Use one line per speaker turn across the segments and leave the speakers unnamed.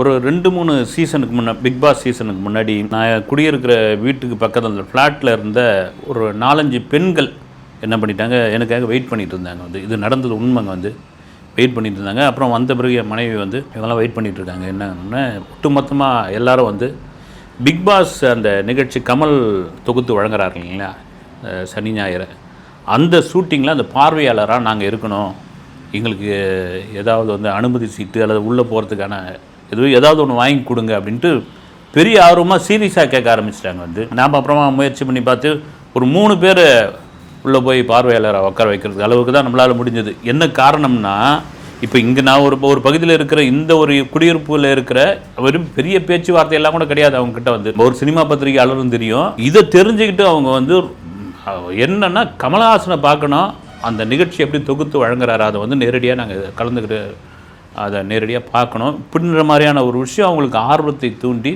ஒரு ரெண்டு மூணு சீசனுக்கு முன்ன பிக் பாஸ் சீசனுக்கு முன்னாடி நான் குடியிருக்கிற வீட்டுக்கு பக்கத்தில் அந்த ஃப்ளாட்டில் இருந்த ஒரு நாலஞ்சு பெண்கள் என்ன பண்ணிட்டாங்க எனக்காக வெயிட் பண்ணிகிட்டு இருந்தாங்க வந்து. இது நடந்தது உண்மைங்க வந்து. வெயிட் பண்ணிட்டு இருந்தாங்க. அப்புறம் வந்த பிறகு என் மனைவி வந்து இவங்கெல்லாம் வெயிட் பண்ணிகிட்டு இருக்காங்க. என்னன்னா ஒட்டுமொத்தமாக எல்லாரும் வந்து பிக் பாஸ் அந்த நிகழ்ச்சி கமல் தொகுத்து வழங்குறாரு இல்லைங்களா? சனி ஞாயிறு. அந்த ஷூட்டிங்கில் அந்த பார்வையாளராக நாங்கள் இருக்கணும். எங்களுக்கு ஏதாவது வந்து அனுமதி சீட்டு அல்லது உள்ளே போகிறதுக்கான எதுவும் ஏதாவது ஒன்று வாங்கி கொடுங்க அப்படின்ட்டு பெரிய ஆர்வமாக சீரியஸாக கேட்க ஆரம்பிச்சிட்டாங்க வந்து. நாம் அப்புறமா முயற்சி பண்ணி பார்த்து ஒரு மூணு பேர் உள்ளே போய் பார்வையாளரை உட்கார வைக்கிறது அளவுக்கு தான் நம்மளால் முடிஞ்சது. என்ன காரணம்னா இப்போ இங்கே நான் ஒரு ஒரு பகுதியில் இருக்கிற இந்த ஒரு குடியிருப்பில் இருக்கிற வெறும் பெரிய பேச்சுவார்த்தை எல்லாம் கூட கிடையாது அவங்க கிட்ட வந்து. ஒரு சினிமா பத்திரிகையாளரும் தெரியும். இதை தெரிஞ்சுக்கிட்டு அவங்க வந்து என்னென்னா என்னன்னா கமலஹாசனை பார்க்கணும். அந்த நிகழ்ச்சி எப்படி தொகுத்து வழங்குறாரு அதை வந்து நேரடியாக நாங்கள் கலந்துக்கிட்டு அதை நேரடியாக பார்க்கணும். இப்படின்ற மாதிரியான ஒரு விஷயம் அவங்களுக்கு ஆர்வத்தை தூண்டி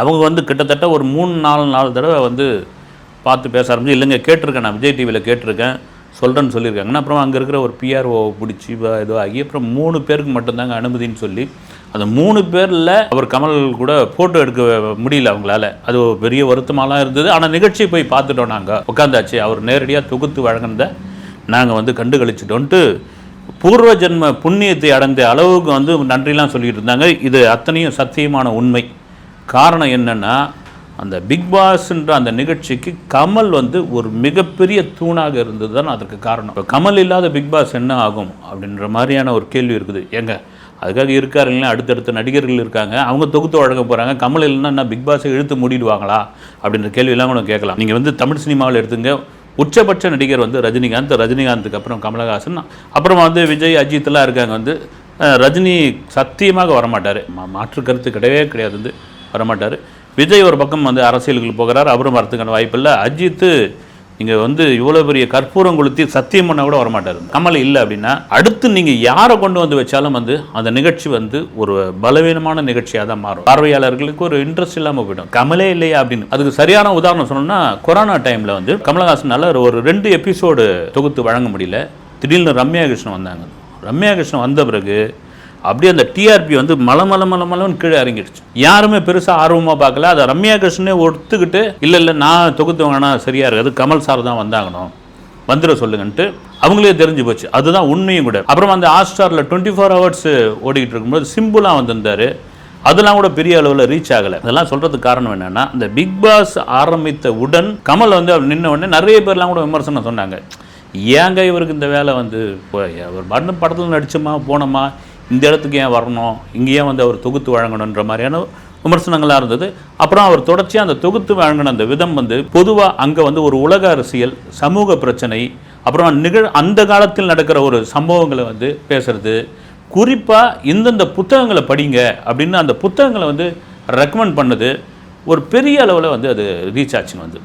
அவங்க வந்து கிட்டத்தட்ட ஒரு மூணு நாலு நாலு தடவை வந்து பார்த்து பேச ஆரம்பிச்சு இல்லைங்க கேட்டிருக்கேன் நான் விஜய் டிவியில் கேட்டிருக்கேன் சொல்கிறேன்னு சொல்லியிருக்காங்கன்னா அப்புறம் அங்கே இருக்கிற ஒரு பிஆர்ஓ பிடிச்சி இதோ ஆகி அப்புறம் மூணு பேருக்கு மட்டும்தாங்க அனுமதின்னு சொல்லி அந்த மூணு பேரில் அவர் கமல் கூட ஃபோட்டோ எடுக்க முடியல அவங்களால. அது ஒரு பெரிய வருத்தமாலாம் இருந்தது. ஆனால் நிகழ்ச்சியை போய் பார்த்துட்டோம் நாங்கள் உட்காந்தாச்சு. அவர் நேரடியாக தொகுத்து வழங்கினதை நாங்கள் வந்து கண்டு கழிச்சிட்டோன்ட்டு பூர்வ ஜென்ம புண்ணியத்தை அடைந்த அளவுக்கு வந்து நன்றிலாம் சொல்லிட்டு இருந்தாங்க. இது அத்தனையும் சத்தியமான உண்மை. காரணம் என்னென்னா அந்த பிக் பாஸ்ன்ற அந்த நிகழ்ச்சிக்கு கமல் வந்து ஒரு மிகப்பெரிய தூணாக இருந்தது தான் அதற்கு காரணம். இப்போ கமல் இல்லாத பிக் பாஸ் என்ன ஆகும் அப்படின்ற மாதிரியான ஒரு கேள்வி இருக்குது. ஏங்க அதுக்காக இருக்கார் இல்லைன்னா அடுத்தடுத்த நடிகர்கள் இருக்காங்க. அவங்க தொகுத்து வழங்க போகிறாங்க கமல் இல்லைன்னா என்ன பிக் பாஸை இழுத்து மூடிடுவாங்களா அப்படின்ற கேள்வியெல்லாம் கூட கேட்கலாம். நீங்கள் வந்து தமிழ் சினிமாவில் எடுத்துங்க. உச்சபட்ச நடிகர் வந்து ரஜினிகாந்த் ரஜினிகாந்துக்கு அப்புறம் கமலஹாசன் அப்புறமா வந்து விஜய் அஜித்லாம் இருக்காங்க வந்து ரஜினி சத்தியமாக வரமாட்டார். மா- மாற்று கருத்து கிடையவே கிடையாது வந்து வரமாட்டார். விஜய் ஒரு பக்கம் வந்து அரசியலுக்கு போகிறார் அவரும் வரத்துக்கான வாய்ப்பு இல்லை அஜித்து இங்கே வந்து இவ்வளோ பெரிய கற்பூரம் கொளுத்தி சத்தியம் பண்ண கூட வரமாட்டார். கமல் இல்லை அப்படின்னா அடுத்து நீங்கள் யாரை கொண்டு வந்து வச்சாலும் வந்து அந்த நிகழ்ச்சி வந்து ஒரு பலவீனமான நிகழ்ச்சியாக தான் மாறும். பார்வையாளர்களுக்கு ஒரு இன்ட்ரெஸ்ட் இல்லாமல் போயிடும். கமலே இல்லையா அப்படின்னு. அதுக்கு சரியான உதாரணம் சொன்னோம்னா கொரோனா டைமில் வந்து கமலஹாசனால ஒரு ரெண்டு எபிசோடு தொகுத்து வழங்க முடியல. திடீர்னு ரம்யா கிருஷ்ணன் வந்தாங்க. ரம்யா கிருஷ்ணன் வந்த பிறகு அப்படியே அந்த டிஆர்பி வந்து மல மல மல மலன்னு கீழே இறங்கிடுச்சு. யாருமே பெருசாக ஆர்வமாக பார்க்கல. அதை ரம்யா கிருஷ்ணனே ஒத்துக்கிட்டு இல்லை இல்லை நான் தொகுத்து வாங்கினா சரியாக இருக்காது. கமல் சார் தான் வந்தாகணும். வந்துட சொல்லுங்கன்ட்டு அவங்களே தெரிஞ்சு போச்சு. அதுதான் உண்மையும் கூட. அப்புறம் அந்த ஹாட்ஸ்டாரில் டுவெண்ட்டி ஃபோர் ஹவர்ஸ் ஓடிக்கிட்டு இருக்கும்போது சிம்புலாம் வந்திருந்தார். அதெல்லாம் கூட பெரிய அளவில் ரீச் ஆகலை. அதெல்லாம் சொல்கிறதுக்கு காரணம் என்னென்னா இந்த பிக் பாஸ் ஆரம்பித்த உடன் கமல் வந்து அவர் நின்ன உடனே நிறைய பேர்லாம் கூட விமர்சனம் சொன்னாங்க. ஏங்க இவருக்கு இந்த வேலை வந்து இப்போ அவர் மருந்து படத்தில் நடிச்சோமா போனோமா? இந்த இடத்துக்கு ஏன் வரணும்? இங்கே ஏன் வந்து அவர் தொகுத்து வழங்கணுன்ற மாதிரியான விமர்சனங்களாக இருந்தது. அப்புறம் அவர் தொடர்ச்சியாக அந்த தொகுத்து வழங்கின அந்த விதம் வந்து பொதுவாக அங்கே வந்து ஒரு உலக அரசியல் சமூக பிரச்சனை அப்புறம் நிகழ் அந்த காலத்தில் நடக்கிற ஒரு சம்பவங்களை வந்து பேசுறது. குறிப்பாக இந்தந்த புத்தகங்களை படிங்க அப்படின்னு அந்த புத்தகங்களை வந்து ரெக்கமெண்ட் பண்ணது. ஒரு பெரிய அளவில் வந்து அது ரீச் ஆச்சுன்னு வந்து.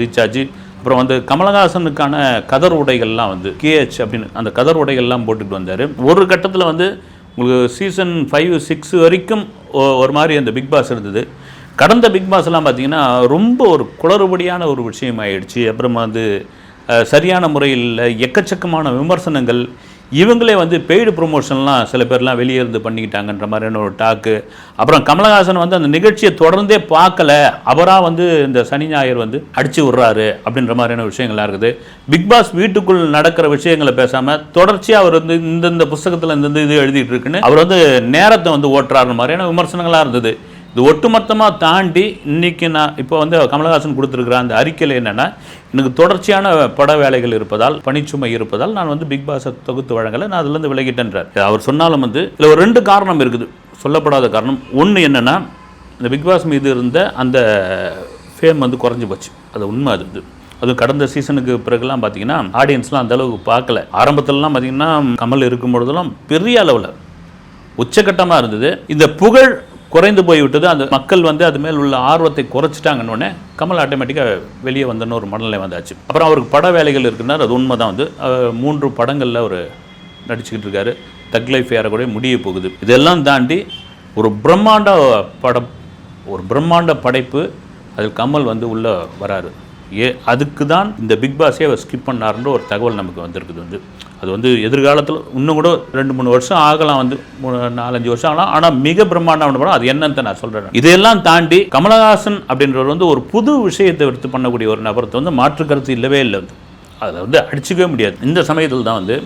ரீச் ஆச்சு. அப்புறம் வந்து கமலஹாசனுக்கான கதர் உடைகள்லாம் வந்து கேஹெச் அப்படின்னு அந்த கதர் உடைகள்லாம் போட்டுட்டு வந்தார். ஒரு கட்டத்தில் வந்து உங்களுக்கு சீசன் ஃபைவ் சிக்ஸ் வரைக்கும் ஒரு மாதிரி அந்த பிக் பாஸ் இருந்தது. கடந்த பிக் பாஸ்லாம் பார்த்தீங்கன்னா ரொம்ப ஒரு குளறுபடியான ஒரு விஷயம் ஆயிடுச்சு அப்புறமா வந்து சரியான முறையில் எக்கச்சக்கமான விமர்சனங்கள் இவங்களே வந்து பெய்டு ப்ரொமோஷன்லாம் சில பேர்லாம் வெளியே இருந்து பண்ணிக்கிட்டாங்கன்ற மாதிரியான ஒரு டாக்கு அப்புறம் கமலஹாசன் வந்து அந்த நிகழ்ச்சியை தொடர்ந்தே பார்க்கல. அவராக வந்து இந்த சனி ஞாயிறு வந்து அடிச்சு விட்றாரு அப்படின்ற மாதிரியான விஷயங்கள்லாம் இருக்குது. பிக் பாஸ் வீட்டுக்குள் நடக்கிற விஷயங்களை பேசாமல் தொடர்ச்சியாக அவர் வந்து இந்தந்த புஸ்தகத்தில் இந்தந்த இது எழுதிட்டு இருக்குன்னு அவர் வந்து நேரத்தை வந்து ஓட்டுறாரு மாதிரியான விமர்சனங்களாக இருந்தது. இது ஒட்டுமொத்தமாக தாண்டி இன்னைக்கு நான் இப்போ வந்து கமலஹாசன் கொடுத்துருக்குற அந்த அறிக்கையில் என்னென்னா எனக்கு தொடர்ச்சியான பட வேலைகள் இருப்பதால் பணிச்சுமை இருப்பதால் நான் வந்து பிக் பாஸை தொகுத்து வழங்கலை. நான் அதுலேருந்து விலகிட்டேன்றார். அவர் சொன்னாலும் வந்து இதில் ஒரு ரெண்டு காரணம் இருக்குது. சொல்லப்படாத காரணம். ஒன்று என்னென்னா இந்த பிக் பாஸ் மீது இருந்த அந்த ஃபேம் வந்து குறைஞ்சி போச்சு. அது உண்மை அது இது அதுவும் கடந்த சீசனுக்கு பிறகுலாம் பார்த்தீங்கன்னா ஆடியன்ஸ்லாம் அந்தளவுக்கு பார்க்கல. ஆரம்பத்துலலாம் பார்த்தீங்கன்னா கமல் இருக்கும் பொழுதெல்லாம் பெரிய அளவில் உச்சகட்டமாக இருந்தது. இந்த புகழ் குறைந்து போய்விட்டது. அந்த மக்கள் வந்து அது மேல் உள்ள ஆர்வத்தை குறைச்சிட்டாங்கன்னொன்னே கமல் ஆட்டோமேட்டிக்காக வெளியே வந்தோன்னு ஒரு மனநிலை வந்தாச்சு. அப்புறம் அவருக்கு பட வேலைகள் இருக்குன்னா அது உண்மை தான் வந்து மூன்று படங்களில் அவர் நடிச்சுக்கிட்டு இருக்காரு. தக் லைஃப் ஏறக்கூடிய முடிய போகுது. இதெல்லாம் தாண்டி ஒரு பிரம்மாண்ட படம் ஒரு பிரம்மாண்ட படைப்பு அதில் கமல் வந்து உள்ளே வராரு. ஏ அதுக்கு தான் இந்த பிக் பாஸே அவர் ஸ்கிப் பண்ணாருன்ற ஒரு தகவல் நமக்கு வந்திருக்குது வந்து. அது வந்து எதிர்காலத்தில் இன்னும் கூட ரெண்டு மூணு வருஷம் ஆகலாம் வந்து. மூணு நாலஞ்சு வருஷம் ஆகலாம். ஆனால் மிக பிரம்மாண்டமான படம் அது என்னன்னு நான் சொல்கிறேன் இதையெல்லாம் தாண்டி கமலஹாசன் அப்படின்றவர் வந்து ஒரு புது விஷயத்தை எடுத்து பண்ணக்கூடிய ஒரு நபரத்தை வந்து மாற்று கருத்து இல்லவே இல்லை வந்து. அதை வந்து அடிச்சுக்கவே முடியாது. இந்த சமயத்தில் தான் வந்து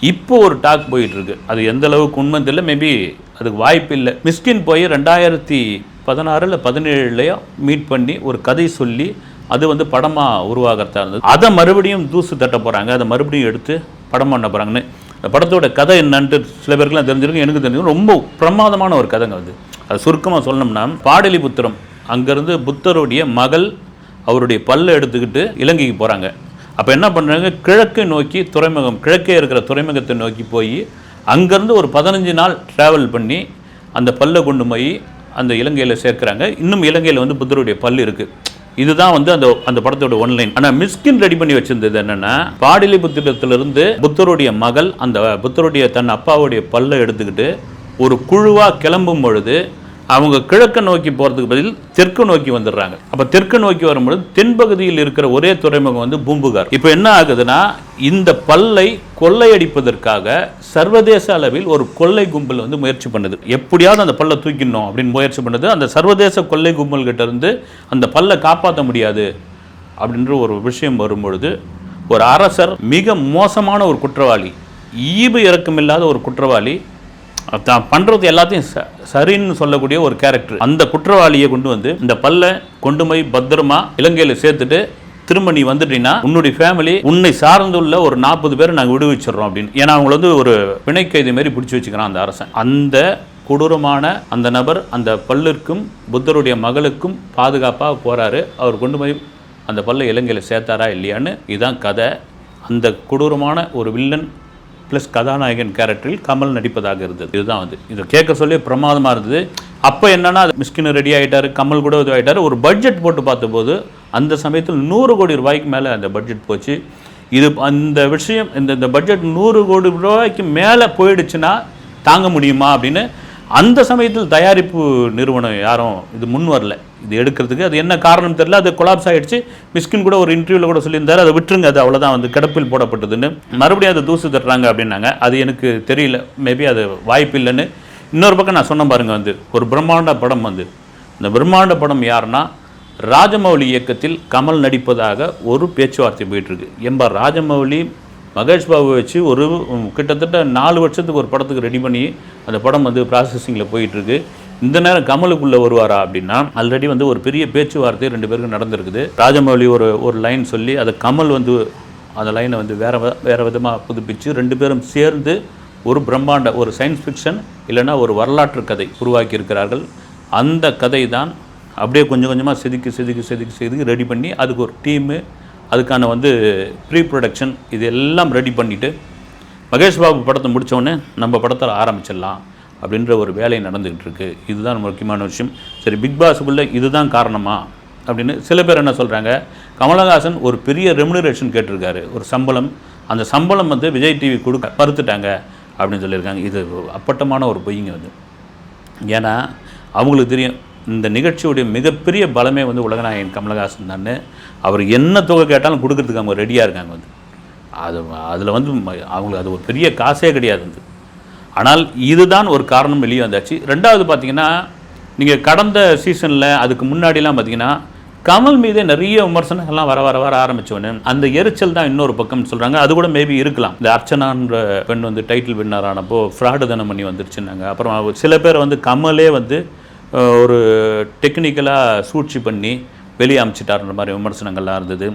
இப்போ ஒரு டாக் போயிட்டுருக்கு. அது எந்த அளவுக்கு உண்மை தெரியல. மேபி அதுக்கு வாய்ப்பு இல்லை. மிஸ்கின் போய் ரெண்டாயிரத்தி பதினாறு இல்லை பதினேழுலையோ மீட் பண்ணி ஒரு கதை சொல்லி அது வந்து படமாக உருவாகிறதா இருந்தது. அதை மறுபடியும் தூசு தட்ட போகிறாங்க அதை மறுபடியும் எடுத்து படம் பண்ண போகிறாங்கன்னு அந்த படத்தோட கதை என்னன்ட்டு சில பேருக்குலாம் தெரிஞ்சிருக்கும் எனக்கு தெரிஞ்சிருக்கும். ரொம்ப பிரமாதமான ஒரு கதைங்க அது. அது சுருக்கமாக சொல்லணும்னா பாடலிபுத்திரம். அங்கேருந்து புத்தருடைய மகள் அவருடைய பல்லை எடுத்துக்கிட்டு இலங்கைக்கு போகிறாங்க அப்போ என்ன பண்ணுறாங்க கிழக்கு நோக்கி துறைமுகம் கிழக்கே இருக்கிற துறைமுகத்தை நோக்கி போய் அங்கேருந்து ஒரு பதினஞ்சு நாள் ட்ராவல் பண்ணி அந்த பல்லை கொண்டு போய் அந்த இலங்கையில் சேர்க்குறாங்க. இன்னும் இலங்கையில் வந்து புத்தருடைய பல் இருக்குது இதுதான் வந்து அந்த அந்த படத்தோட ஒன்லைன் ஆனால் மிஸ்கின் ரெடி பண்ணி வச்சிருந்தது என்னன்னா பாடலிபுத்திரத்திலிருந்து புத்தருடைய மகள் அந்த புத்தருடைய தன் அப்பாவுடைய பல்லை எடுத்துக்கிட்டு ஒரு குழுவாக கிளம்பும் பொழுது அவங்க கிழக்கை நோக்கி போகிறதுக்கு பதில் தெற்கு நோக்கி வந்துடுறாங்க. அப்போ தெற்கு நோக்கி வரும்பொழுது தென்பகுதியில் இருக்கிற ஒரே துறைமுகம் வந்து பூம்புகார். இப்போ என்ன ஆகுதுன்னா இந்த பல்லை கொள்ளையடிப்பதற்காக சர்வதேச அளவில் ஒரு கொள்ளை கும்பல் வந்து முயற்சி பண்ணுது. எப்படியாவது அந்த பல்லை தூக்கிடணும் அப்படின்னு முயற்சி பண்ணுது. அந்த சர்வதேச கொள்ளை கும்பல் கிட்ட இருந்து அந்த பல்லை காப்பாற்ற முடியாது அப்படின்ற ஒரு விஷயம் வரும்பொழுது ஒரு அரசர் மிக மோசமான ஒரு குற்றவாளி ஈவு இறக்கமில்லாத ஒரு குற்றவாளி தான் பண்ணுறது எல்லாத்தையும் ச சரின்னு சொல்லக்கூடிய ஒரு கேரக்டர் அந்த குற்றவாளியை கொண்டு வந்து இந்த பல்லை கொண்டு போய் பத்திரமா இலங்கையில் சேர்த்துட்டு திரும்ப நீ வந்துட்டீங்கன்னா உன்னுடைய ஃபேமிலி உன்னை சார்ந்துள்ள ஒரு நாற்பது பேரை நாங்கள் விடுவிச்சிடுறோம் அப்படின்னு. ஏன்னா அவங்கள வந்து ஒரு பிணைக்கைது மாரி மாதிரி பிடிச்சி வச்சுக்கிறான் அந்த அரசன். அந்த கொடூரமான அந்த நபர் அந்த பல்லிற்கும் புத்தருடைய மகளுக்கும் பாதுகாப்பாக போகிறாரு அவர் கொண்டு போய் அந்த பல்லை இலங்கையில் சேர்த்தாரா இல்லையான்னு இதுதான் கதை. அந்த கொடூரமான ஒரு வில்லன் ப்ளஸ் கதாநாயகன் கேரக்டரில் கமல் நடிப்பதாக இருந்தது. இதுதான் வந்து இதை கேட்க சொல்லி பிரமாதமாக இருந்தது. அப்போ என்னன்னா மிஸ்கின் ரெடி ஆகிட்டார் கமல் கூட இது ஒரு பட்ஜெட் போட்டு பார்த்தபோது அந்த சமயத்தில் நூறு கோடி ரூபாய்க்கு மேலே அந்த பட்ஜெட் போச்சு. இது அந்த விஷயம் இந்த இந்த பட்ஜெட் நூறு கோடி ரூபாய்க்கு மேலே போயிடுச்சுன்னா தாங்க முடியுமா அப்படின்னு அந்த சமயத்தில் தயாரிப்பு நிறுவனம் யாரும் இது முன் வரல. இது எடுக்கிறதுக்கு அது என்ன காரணம் தெரியல. அது கொலாப்ஸ் ஆகிடுச்சு மிஸ்கின் கூட ஒரு இன்டர்வியூவில் கூட சொல்லியிருந்தார். அதை விட்டுருங்க. அது அவ்வளோதான் வந்து கிடப்பில் போடப்பட்டதுன்னு. மறுபடியும் அதை தூசு தட்டுறாங்க அப்படின்னாங்க. அது எனக்கு தெரியல. மேபி அது வாய்ப்பு இல்லைன்னு. இன்னொரு பக்கம் நான் சொன்ன பாருங்க வந்து. ஒரு பிரம்மாண்ட படம் வந்து. இந்த பிரம்மாண்ட படம் யாருன்னா ராஜமௌலி இயக்கத்தில் கமல் நடிப்பதாக ஒரு பேச்சுவார்த்தை போயிட்டுருக்கு எம்பா ராஜமௌலி மகேஷ் பாபு வச்சு ஒரு கிட்டத்தட்ட நாலு வருஷத்துக்கு ஒரு படத்துக்கு ரெடி பண்ணி அந்த படம் வந்து ப்ராசஸிங்கில் போயிட்டுருக்கு. இந்த நேரம் கமலுக்குள்ளே வருவாரா அப்படின்னா ஆல்ரெடி வந்து ஒரு பெரிய பேச்சுவார்த்தை ரெண்டு பேருக்கும் நடந்திருக்குது. ராஜமௌலி ஒரு ஒரு லைன் சொல்லி அதை கமல் வந்து அந்த லைனை வந்து வேறு வேறு விதமாக புதுப்பிச்சு ரெண்டு பேரும் சேர்ந்து ஒரு பிரம்மாண்ட ஒரு சயின்ஸ் ஃபிக்ஷன் இல்லைன்னா ஒரு வரலாற்று கதை உருவாக்கி இருக்கிறார்கள் அந்த கதை தான் அப்படியே கொஞ்சம் கொஞ்சமாக செதுக்கி செதுக்கி செதுக்கி செதுக்கி ரெடி பண்ணி அதுக்கு ஒரு டீமு அதுக்கான வந்து ப்ரீ ப்ரொடக்ஷன் இது எல்லாம் ரெடி பண்ணிவிட்டு மகேஷ் பாபு படத்தை முடித்தோடனே நம்ம படத்தை ஆரம்பிச்சிடலாம் அப்படின்ற ஒரு வேலை நடந்துக்கிட்டு இருக்கு இதுதான் முக்கியமான விஷயம். சரி பிக் பாஸுக்குள்ளே இதுதான் காரணமா அப்படின்னு சில பேர் என்ன சொல்கிறாங்க கமலஹாசன் ஒரு பெரிய ரெமுனரேஷன் கேட்டிருக்காரு. ஒரு சம்பளம். அந்த சம்பளம் வந்து விஜய் டிவி கொடுக்க பருத்துட்டாங்க அப்படின்னு சொல்லியிருக்காங்க. இது அப்பட்டமான ஒரு பொய்ங்க வந்து ஏன்னா அவங்களுக்கு தெரியும் இந்த நிகழ்ச்சியுடைய மிகப்பெரிய பலமே வந்து உலகநாயகன் கமலஹாசன் தான் அவர் என்ன தொகை கேட்டாலும் கொடுக்கறதுக்கு அவங்க ரெடியாக இருக்காங்க வந்து. அது அதில் வந்து அவங்களுக்கு அது ஒரு பெரிய காசே கிடையாது வந்து. ஆனால் இதுதான் ஒரு காரணம் வெளியே வந்தாச்சு. ரெண்டாவது பார்த்தீங்கன்னா நீங்கள் கடந்த சீசனில் அதுக்கு முன்னாடிலாம் பார்த்தீங்கன்னா கமல் மீதே நிறைய விமர்சனங்கள்லாம் வர வர வர ஆரம்பித்தோன்னு அந்த எரிச்சல் தான் இன்னொரு பக்கம்னு சொல்கிறாங்க அது கூட மேபி இருக்கலாம். இந்த அர்ச்சனான்ற பெண் வந்து டைட்டில் வின்னர் ஆனப்போ ஃப்ராடு தனம் பண்ணி வந்துருச்சுன்னாங்க. அப்புறம் சில பேர் வந்து கமலே வந்து ஒரு டெக்னிக்கலாக சூழ்ச்சி பண்ணி வெளியே அமைச்சிட்டாருன்ற மாதிரி விமர்சனங்கள்லாம் இருந்தது.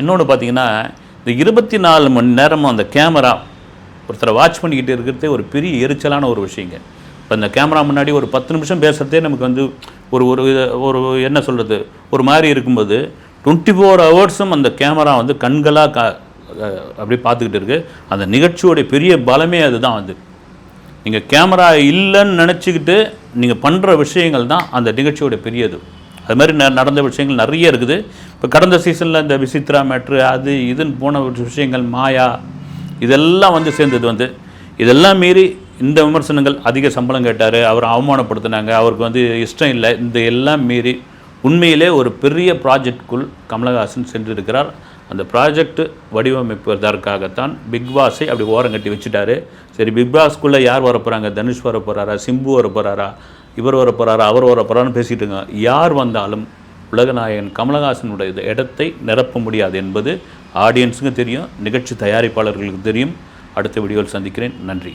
இன்னொன்று பார்த்தீங்கன்னா இந்த இருபத்தி நாலு மணி நேரமும் அந்த கேமரா ஒருத்தரை வாட்ச் பண்ணிக்கிட்டு இருக்கிறதே ஒரு பெரிய எரிச்சலான ஒரு விஷயங்க. இப்போ இந்த கேமரா முன்னாடி ஒரு பத்து நிமிஷம் பேசுகிறதே நமக்கு வந்து ஒரு ஒரு ஒரு என்ன சொல்கிறது ஒரு மாதிரி இருக்கும்போது டுவெண்ட்டி ஃபோர் ஹவர்ஸும் அந்த கேமரா வந்து கண்களாக கா அப்படியே பார்த்துக்கிட்டு இருக்குது அந்த நிகழ்ச்சியோடைய பெரிய பலமே அதுதான் வந்து. நீங்கள் கேமரா இல்லைன்னு நினச்சிக்கிட்டு நீங்கள் பண்ணுற விஷயங்கள் தான் அந்த நிகழ்ச்சியோட பெரியது. அது மாதிரி ந- நடந்த விஷயங்கள் நிறைய இருக்குது. இப்போ கடந்த சீசனில் இந்த விசித்ரா மேட்ரு அது இதுன்னு போன விஷயங்கள் மாயா இதெல்லாம் வந்து சேர்ந்தது வந்து. இதெல்லாம் மீறி இந்த விமர்சனங்கள் அதிக சம்பளம் கேட்டார் அவர் அவமானப்படுத்தினாங்க அவருக்கு வந்து இஷ்டம் இல்லை. இந்த எல்லாம் மீறி உண்மையிலே ஒரு பெரிய ப்ராஜெக்ட்குள் கமலஹாசன் சென்றிருக்கிறார். அந்த ப்ராஜெக்ட் வடிவமைப்பதற்காகத்தான் பிக் பாஸை அப்படி ஓரங்கட்டி வச்சுட்டாரு. சரி பிக் பாஸ்க்குள்ளே யார் வர போகிறாங்க தனுஷ் வர போகிறாரா சிம்பு வர போகிறாரா இவர் வர போகிறாரா அவர் வர போகிறான்னு இருக்காங்க. யார் வந்தாலும் உலகநாயகன் கமலஹாசனுடைய இடத்தை நிரப்ப முடியாது என்பது ஆடியன்ஸுக்கும் தெரியும் நிகழ்ச்சி தயாரிப்பாளர்களுக்கு தெரியும். அடுத்த வீடியோவில் சந்திக்கிறேன். நன்றி.